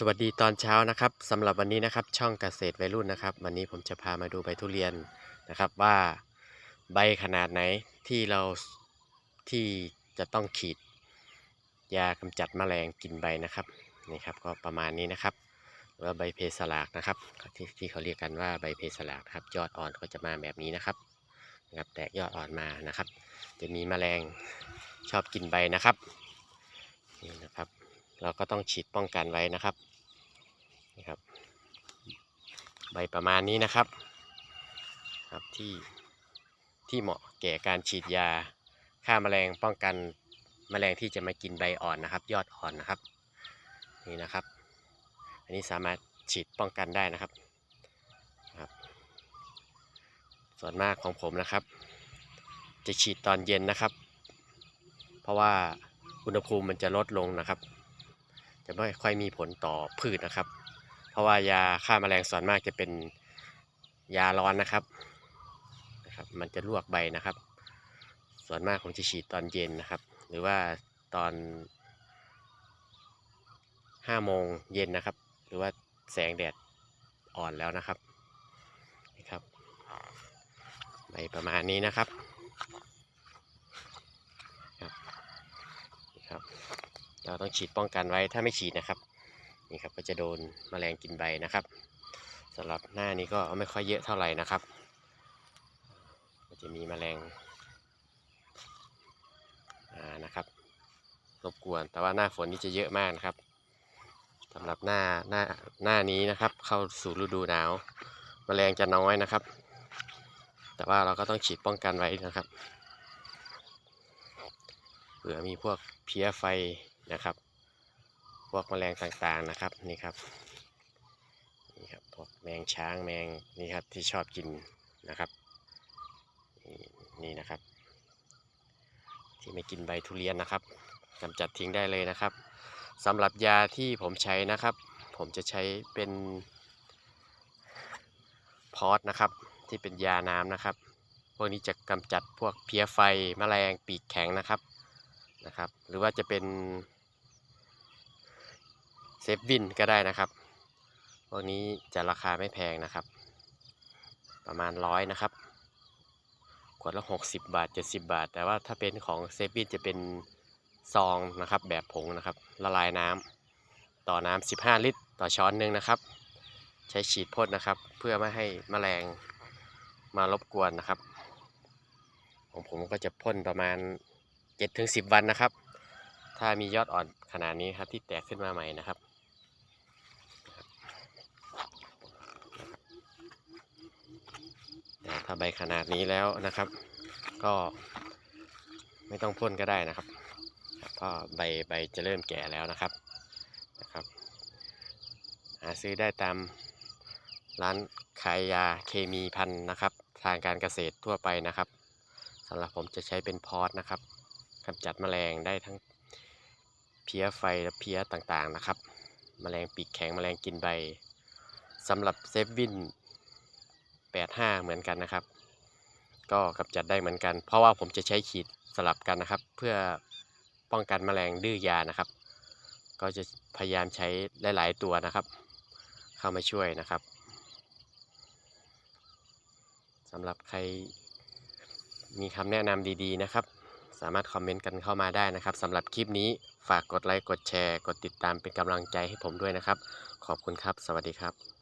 สวัสดีตอนเช้านะครับสำหรับวันนี้นะครับช่องเกษตรวัยรุ่นนะครับ วันนี้ผมจะพามาดูใบทุเรียนนะครับว่าใบขนาดไหนที่เราที่จะต้องฉีด ยากำจัดแมลงกินใบนะครับนี่ครับก็ประมาณนี้นะครับว่าใบเพสลากนะครับที่ที่เขาเรียกกันว่าใบเพสลากนะครับ ยอดอ่อนก็จะมาแบบนี้นะครับนะครับแตกยอดอ่อนมานะครับ จะมีแมลงชอบกินใบนะครับนี่นะครับ เราก็ต้องฉีดป้องกันไว้นะครับนี่ครับ ใบประมาณนี้นะครับครับที่ที่เหมาะแก่การฉีดยาฆ่าแมลงป้องกันแมลงที่จะมากินใบอ่อนนะครับ ยอดอ่อนนะครับนี่นะครับ อันนี้สามารถฉีดป้องกันได้นะครับครับ ส่วนมากของผมนะครับ จะฉีดตอนเย็นนะครับ เพราะว่าอุณหภูมิมันจะลดลงนะครับ จะไม่ค่อยมีผลต่อพืชนะครับ เพราะว่ายาฆ่าแมลงส่วนมากจะเป็นยาร้อนนะครับนะครับ มันจะลวกใบนะครับ ส่วนมากผมจะฉีดตอนเย็นนะครับ หรือว่าตอนห้าโมงเย็นนะครับ หรือว่าแสงแดดอ่อนแล้วนะครับนี่ครับใบประมาณนี้นะครับครับ เราต้องฉีดป้องกันไว้ถ้าไม่ฉีดนะครับนี่ครับก็จะโดนแมลงกินใบนะครับสำหรับหน้านี้ก็ไม่ค่อยเยอะเท่าไหร่นะครับ ก็จะมีแมลงนะครับรบกวนแต่ว่าหน้าฝนนี่จะเยอะมากนะครับสำหรับหน้าหน้าหน้านี้นะครับ เข้าสู่ฤดูหนาวแมลงจะน้อยนะครับ แต่ว่าเราก็ต้องฉีดป้องกันไว้นะครับเผื่อมีพวกเพี้ยไฟ นะครับ พวกแมลงต่างๆนะครับนี่ครับนี่ครับพวกแมงช้างแมงนี่ครับที่ชอบกินนะครับนี่นะครับ ที่ไม่กินใบทุเรียนนะครับกำจัดทิ้งได้เลยนะครับสำหรับยาที่ผมใช้นะครับ ผมจะใช้เป็นพอสนะครับที่เป็นยาน้ำนะครับ พวกนี้จะกำจัดพวกเพี้ยไฟแมลงปีกแข็งนะครับนะครับ หรือว่าจะเป็น ฟวินก็ได้นะครับพวกนี้จะราคาไม่แพงนะครับ ประมาณร้อยนะครับ ขวดละ 60 บาท 70 บาท แต่ว่าถ้าเป็นของเซฟวินจะเป็นซองนะครับ แบบผงนะครับ ละลายน้ำต่อน้ำ15 ลิตร ต่อช้อนหนึ่งนะครับ ใช้ฉีดพ่นนะครับ เพื่อไม่ให้แมลงมารบกวนนะครับ ของผมก็จะพ่นประมาณเจ็ดถึงสิบวันนะครับ ถ้ามียอดอ่อนขนาดนี้ครับที่แตกขึ้นมาใหม่นะครับ แต่ ถ้าใบขนาดนี้แล้วนะครับ ก็ไม่ต้องพ่นก็ได้นะครับเพราะใบใบจะเริ่มแก่แล้วนะครับนะครับ หาซื้อได้ตามร้านขายยาเคมีพันธุ์นะครับ ทางการเกษตรทั่วไปนะครับสำหรับผมจะใช้เป็นพอสนะครับกำจัดแมลงได้ทั้งเพี้ยไฟและเพี้ยต่างๆนะครับ แมลงปีกแข็งแมลงกินใบสำหรับเซฟวิน 85 เหมือนกันนะครับ ก็กำจัดได้เหมือนกัน เพราะว่าผมจะใช้ขีดสลับกันนะครับ เพื่อป้องกันแมลงดื้อยานะครับ ก็จะพยายามใช้หลาย ๆ ตัวนะครับ เข้ามาช่วยนะครับสำหรับใครมีคำแนะนำดีๆนะครับ สามารถคอมเมนต์กันเข้ามาได้นะครับสำหรับคลิปนี้ฝากกดไลค์ กดแชร์ กดติดตามเป็นกำลังใจให้ผมด้วยนะครับ ขอบคุณครับ สวัสดีครับ